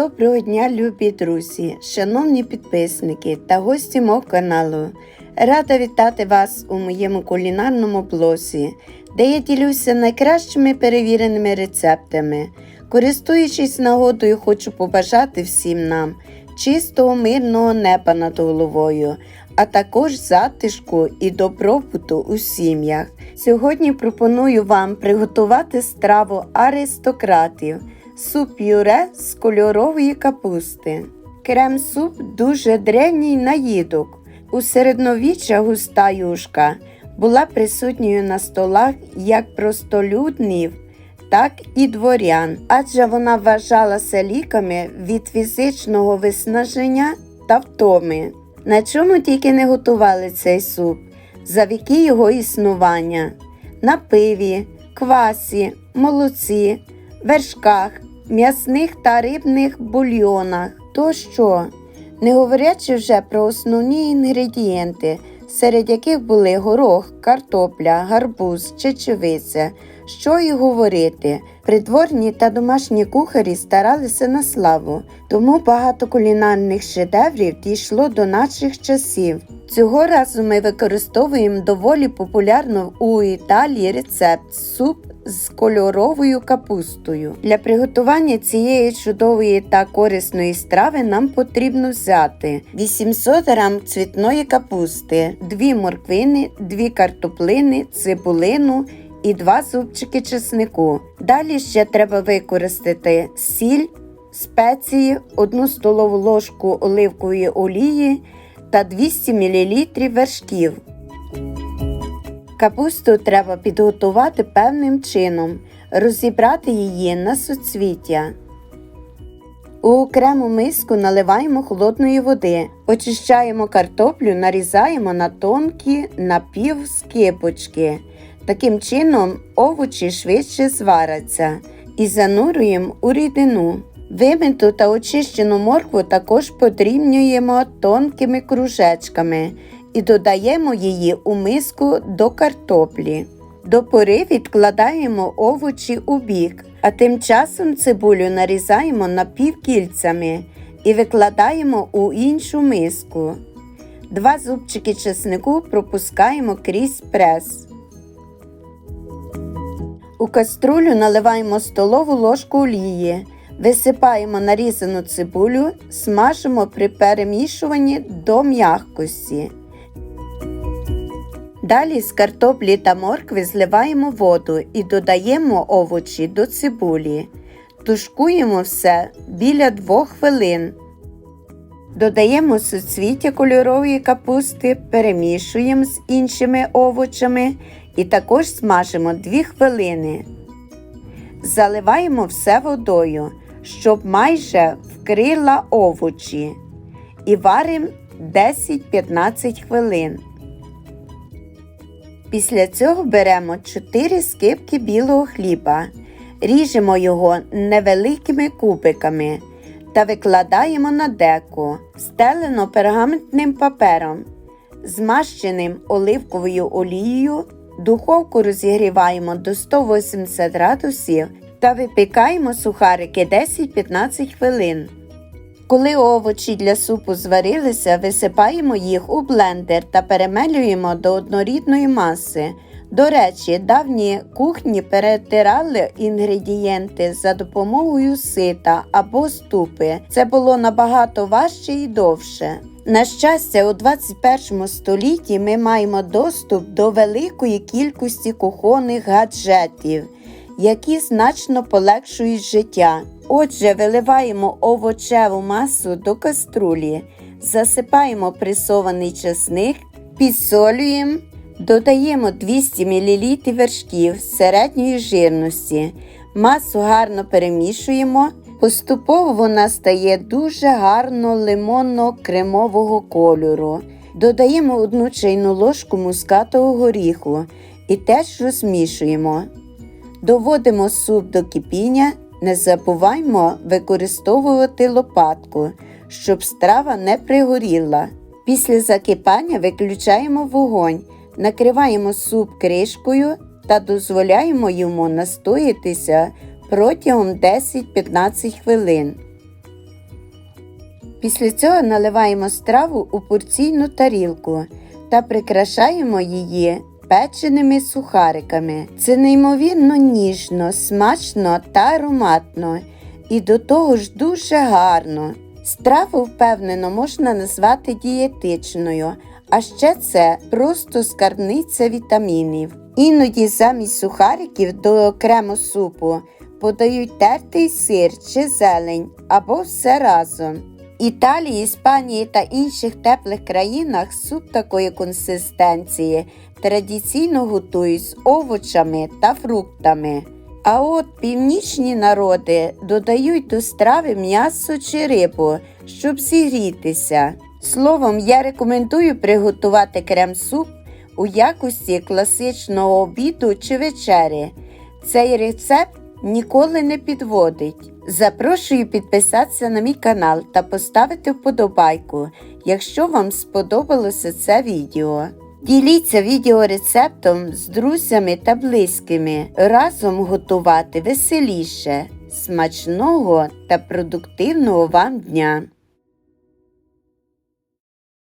Доброго дня, любі друзі, шановні підписники та гості мого каналу. Рада вітати вас у моєму кулінарному блозі, де я ділюся найкращими перевіреними рецептами. Користуючись нагодою, хочу побажати всім нам чистого мирного неба над головою, а також затишку і добробуту у сім'ях. Сьогодні пропоную вам приготувати страву аристократів суп пюре з кольорової капусти. Крем-суп дуже древній наїдок. У середньовіччя густа юшка була присутньою на столах як простолюднів, так і дворян, адже вона вважалася ліками від фізичного виснаження та втоми. На чому тільки не готували цей суп за віки його існування на пиві, квасі, молоці, вершках, м'ясних та рибних бульйонах тощо, не говорячи вже про основні інгредієнти, серед яких були горох, картопля, гарбуз, чечевиця. Що й говорити, придворні та домашні кухарі старалися на славу, тому багато кулінарних шедеврів дійшло до наших часів. Цього разу ми використовуємо доволі популярно у Італії рецепт суп з кольоровою капустою. Для приготування цієї чудової та корисної страви нам потрібно взяти 800 г цвітної капусти, 2 морквини, 2 картоплини, цибулину і 2 зубчики чеснику. Далі ще треба використати сіль, спеції, 1 столову ложку оливкової олії та 200 мл вершків. Капусту треба підготувати певним чином, розібрати її на суцвіття. У окрему миску наливаємо холодної води, очищаємо картоплю, нарізаємо на тонкі напівскибочки. Таким чином овочі швидше зваряться і занурюємо у рідину. Вимиту та очищену моркву також подрібнюємо тонкими кружечками і додаємо її у миску до картоплі. До пори відкладаємо овочі у бік, а тим часом цибулю нарізаємо напівкільцями і викладаємо у іншу миску. Два зубчики чеснику пропускаємо крізь прес. У каструлю наливаємо столову ложку олії, висипаємо нарізану цибулю, смажимо при перемішуванні до м'якості. Далі з картоплі та моркви зливаємо воду і додаємо овочі до цибулі. Тушкуємо все біля 2 хвилин. Додаємо суцвіття кольорової капусти, перемішуємо з іншими овочами і також смажимо 2 хвилини. Заливаємо все водою, щоб майже вкрила овочі. І варимо 10-15 хвилин. Після цього беремо 4 скибки білого хліба, ріжемо його невеликими кубиками та викладаємо на деку, стелено пергаментним папером, змащеним оливковою олією, духовку розігріваємо до 180 градусів та випікаємо сухарики 10-15 хвилин. Коли овочі для супу зварилися, висипаємо їх у блендер та перемелюємо до однорідної маси. До речі, давні кухні перетирали інгредієнти за допомогою сита або ступи. Це було набагато важче і довше. На щастя, у 21 столітті ми маємо доступ до великої кількості кухонних гаджетів, які значно полегшують життя. Отже, виливаємо овочеву масу до каструлі, засипаємо пресований часник, підсолюємо, додаємо 200 мл вершків середньої жирності, масу гарно перемішуємо. Поступово вона стає дуже гарно лимонно-кремового кольору. Додаємо одну чайну ложку мускатового горіху і теж розмішуємо. Доводимо суп до кипіння. Не забуваймо використовувати лопатку, щоб страва не пригоріла. Після закипання виключаємо вогонь, накриваємо суп кришкою та дозволяємо йому настоятися протягом 10-15 хвилин. Після цього наливаємо страву у порційну тарілку та прикрашаємо її печеними сухариками. Це неймовірно ніжно, смачно та ароматно і до того ж дуже гарно. Страву впевнено можна назвати дієтичною, а ще це просто скарбниця вітамінів. Іноді замість сухариків до окремо супу подають тертий сир чи зелень або все разом. Італії, Іспанії та інших теплих країнах суп такої консистенції традиційно готують з овочами та фруктами. А от північні народи додають до страви м'ясо чи рибу, щоб зігрітися. Словом, я рекомендую приготувати крем-суп у якості класичного обіду чи вечері. Цей рецепт ніколи не підводить. Запрошую підписатися на мій канал та поставити вподобайку, якщо вам сподобалося це відео. Діліться відеорецептом з друзями та близькими. Разом готувати веселіше, смачного та продуктивного вам дня!